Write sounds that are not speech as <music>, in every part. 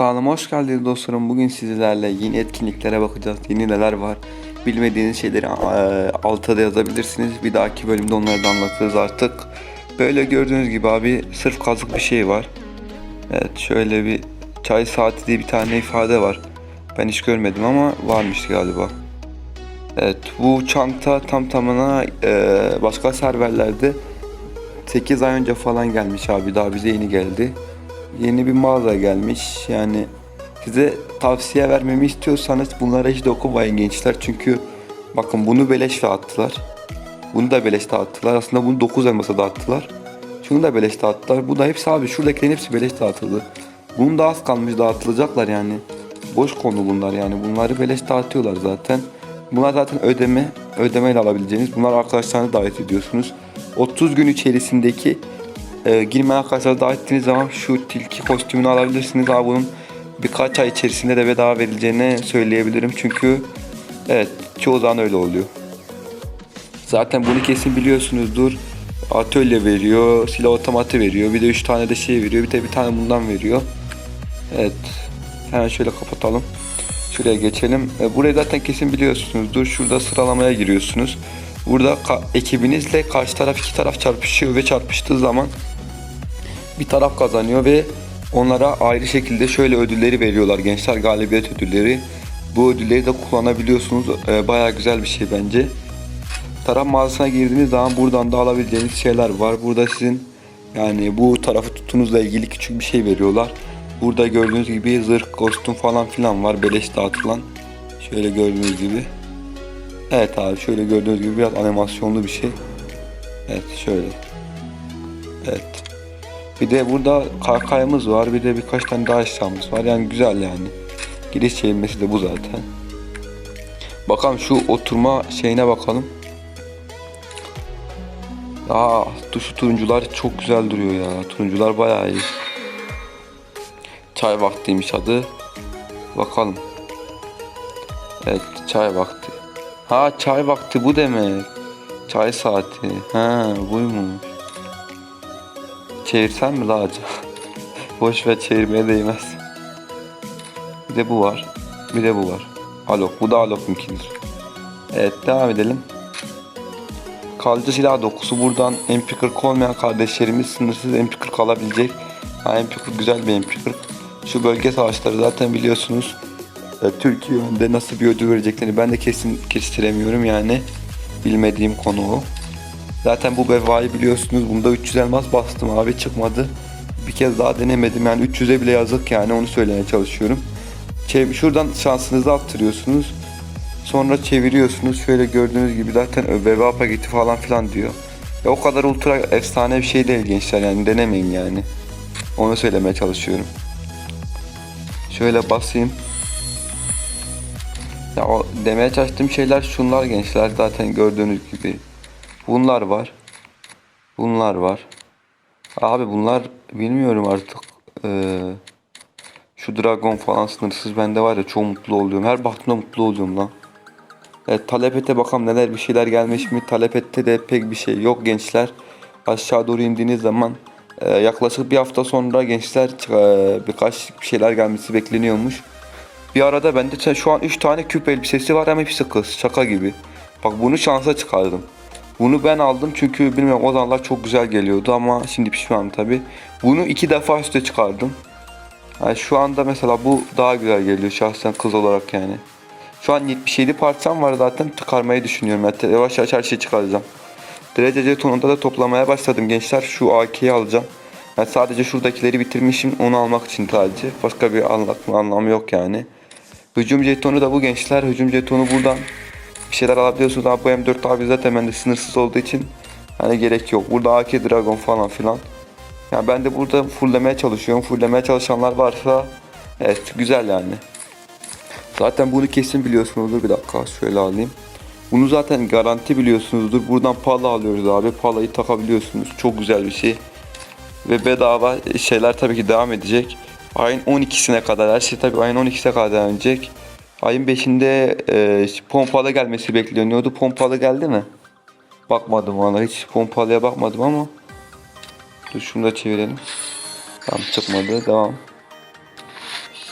Kanalıma hoş geldiniz dostlarım. Bugün sizlerle yeni etkinliklere bakacağız. Yeni neler var. Bilmediğiniz şeyleri eee, alta da yazabilirsiniz. Bir dahaki bölümde onları da anlatırız artık. Böyle gördüğünüz gibi abi sırf kazık bir şey var. Evet şöyle bir çay saati diye bir tane ifade var. Ben hiç görmedim ama varmış galiba. Evet bu çanta tam tamına eee, başka serverlerde 8 ay önce falan gelmiş abi daha bize yeni geldi. Yeni bir mağaza gelmiş yani size tavsiye vermemi istiyorsanız bunlara hiç dokunmayın gençler çünkü bakın bunu beleş dağıttılar. Bunu da beleş dağıttılar. Aslında bunu 9 elmasa dağıttılar. Şunu da beleş dağıttılar. Bu da hepsi abi şuradakilerin hepsi beleş dağıtıldı. Bunun da az kalmış dağıtılacaklar yani. Boş konu bunlar yani. Bunları beleş dağıtıyorlar zaten. Bunlar zaten ödeme, ödemeyle alabileceğiniz. Bunlar arkadaşlarınızı davet ediyorsunuz. 30 gün içerisindeki e, girmeyen arkadaşlar davet ettiğiniz zaman şu tilki kostümünü alabilirsiniz. Abi bunun birkaç ay içerisinde de bedava verileceğini söyleyebilirim. Çünkü evet çoğu zaman öyle oluyor. Zaten bunu kesin biliyorsunuzdur. Atölye veriyor, silah otomatı veriyor. Bir de 3 tane de şey veriyor. Bir de bir tane bundan veriyor. Evet. Hemen şöyle kapatalım. Şuraya geçelim. E, burayı zaten kesin biliyorsunuzdur. Şurada sıralamaya giriyorsunuz. Burada ekibinizle karşı taraf iki taraf çarpışıyor ve çarpıştığı zaman bir taraf kazanıyor ve onlara ayrı şekilde şöyle ödülleri veriyorlar gençler galibiyet ödülleri. Bu ödülleri de kullanabiliyorsunuz. E, bayağı güzel bir şey bence. Taraf mağazasına girdiğiniz zaman buradan da alabileceğiniz şeyler var. Burada sizin yani bu tarafı tutunuzla ilgili küçük bir şey veriyorlar. Burada gördüğünüz gibi zırh, kostüm falan filan var beleş dağıtılan. Şöyle gördüğünüz gibi. Evet abi şöyle gördüğünüz gibi biraz animasyonlu bir şey. Evet şöyle. Evet. Bir de burada kaykayımız var. Bir de birkaç tane daha eşyamız var. Yani güzel yani. Giriş çevirmesi de bu zaten. Bakalım şu oturma şeyine bakalım. Aa, şu turuncular çok güzel duruyor ya. Turuncular bayağı iyi. Çay vaktiymiş adı. Bakalım. Evet çay vakti. Ha çay vakti bu demek. Çay saati. Ha buymuş. Çevirsem mi la <laughs> acaba? Boş ver çevirmeye değmez. Bir de bu var. Bir de bu var. Alok. Bu da Alok mümkündür. Evet devam edelim. Kalıcı silah dokusu buradan MP40 olmayan kardeşlerimiz sınırsız MP40 alabilecek. Ha, MP40 güzel bir MP40. Şu bölge savaşları zaten biliyorsunuz. E, Türkiye önünde nasıl bir ödül vereceklerini ben de kesin kestiremiyorum yani. Bilmediğim konu o. Zaten bu bevayı biliyorsunuz. Bunda 300 elmas bastım abi çıkmadı. Bir kez daha denemedim yani 300'e bile yazık yani onu söylemeye çalışıyorum. Çev- Şuradan şansınızı arttırıyorsunuz. Sonra çeviriyorsunuz. Şöyle gördüğünüz gibi zaten veba paketi falan filan diyor. Ya o kadar ultra efsane bir şey değil gençler yani denemeyin yani. Onu söylemeye çalışıyorum. Şöyle basayım. Ya o demeye çalıştığım şeyler şunlar gençler zaten gördüğünüz gibi. Bunlar var. Bunlar var. Abi bunlar bilmiyorum artık. Ee, şu dragon falan sınırsız bende var ya çok mutlu oluyorum. Her baktığımda mutlu oluyorum lan. Evet, talepete bakalım neler bir şeyler gelmiş mi? Talepette de pek bir şey yok gençler. Aşağı doğru indiğiniz zaman e, yaklaşık bir hafta sonra gençler e, birkaç bir şeyler gelmesi bekleniyormuş. Bir arada bende şu an 3 tane küp elbisesi var ama hepsi kız şaka gibi. Bak bunu şansa çıkardım. Bunu ben aldım çünkü bilmiyorum o zamanlar çok güzel geliyordu ama şimdi pişmanım tabi. Bunu iki defa üste çıkardım. Yani şu anda mesela bu daha güzel geliyor şahsen kız olarak yani. Şu an 77 parçam var zaten çıkarmayı düşünüyorum. Yani yavaş yavaş her şeyi çıkaracağım. Derece jetonunda da toplamaya başladım gençler. Şu AK'yi alacağım. Yani sadece şuradakileri bitirmişim onu almak için sadece. Başka bir anlam, anlamı yok yani. Hücum jetonu da bu gençler. Hücum jetonu buradan bir şeyler alabiliyorsunuz. Ama bu M4 abi zaten bende sınırsız olduğu için hani gerek yok. Burada AK Dragon falan filan. Yani ben de burada fulllemeye çalışıyorum. Fulllemeye çalışanlar varsa evet güzel yani. Zaten bunu kesin biliyorsunuzdur. Bir dakika şöyle alayım. Bunu zaten garanti biliyorsunuzdur. Buradan pala alıyoruz abi. Palayı takabiliyorsunuz. Çok güzel bir şey. Ve bedava şeyler tabii ki devam edecek. Ayın 12'sine kadar her şey tabii ayın 12'sine kadar edecek. Ayın 5'inde e, pompalı gelmesi bekleniyordu. Pompalı geldi mi? Bakmadım valla hiç pompalıya bakmadım ama. Dur şunu da çevirelim. Tamam çıkmadı devam.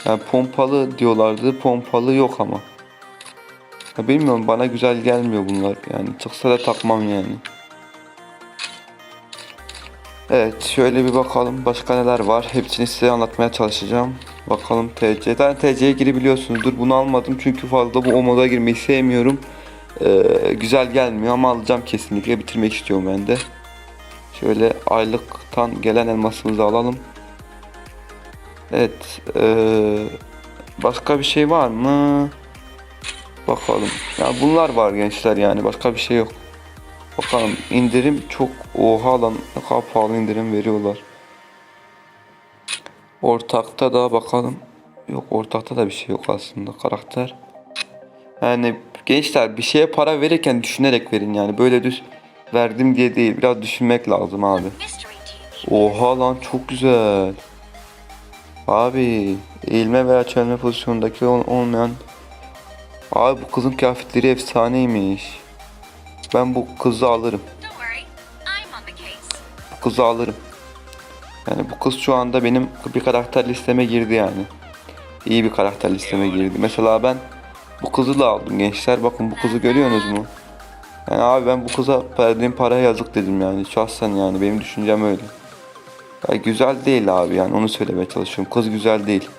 Yani pompalı diyorlardı. Pompalı yok ama. Ya bilmiyorum bana güzel gelmiyor bunlar. Yani çıksa da takmam yani. Evet şöyle bir bakalım başka neler var. Hepsini size anlatmaya çalışacağım. Bakalım TC. Ben TC'ye girebiliyorsunuzdur. Bunu almadım çünkü fazla bu o moda girmeyi sevmiyorum. Ee, güzel gelmiyor ama alacağım kesinlikle. Bitirmek istiyorum ben de. Şöyle aylıktan gelen elmasımızı alalım. Evet. ee, başka bir şey var mı? Bakalım. Ya bunlar var gençler yani başka bir şey yok. Bakalım indirim çok oha lan ne kadar pahalı indirim veriyorlar. Ortakta da bakalım. Yok ortakta da bir şey yok aslında karakter. Yani gençler bir şeye para verirken düşünerek verin yani böyle düz verdim diye değil biraz düşünmek lazım abi. Oha lan çok güzel. Abi eğilme veya çelme pozisyonundaki ol- olmayan Abi bu kızın kıyafetleri efsaneymiş. Ben bu kızı alırım. Bu kızı alırım. Yani bu kız şu anda benim bir karakter listeme girdi yani. İyi bir karakter listeme girdi. Mesela ben bu kızı da aldım gençler. Bakın bu kızı görüyorsunuz mu? Yani abi ben bu kıza verdiğim paraya yazık dedim yani. Şahsen yani benim düşüncem öyle. Ya güzel değil abi yani onu söylemeye çalışıyorum. Kız güzel değil.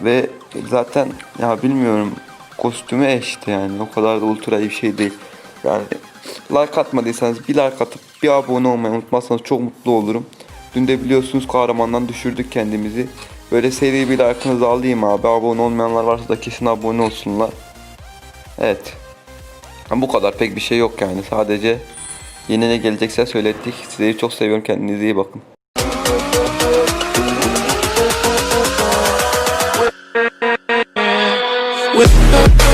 Ve zaten ya bilmiyorum kostümü eşti yani o kadar da ultra iyi bir şey değil. Yani like atmadıysanız bir like atıp bir abone olmayı unutmazsanız çok mutlu olurum. Dün de biliyorsunuz kahramandan düşürdük kendimizi. Böyle seri bir like'ınızı alayım abi. Abone olmayanlar varsa da kesin abone olsunlar. Evet. Bu kadar pek bir şey yok yani. Sadece yeni ne gelecekse söylettik. Sizleri çok seviyorum. Kendinize iyi bakın. With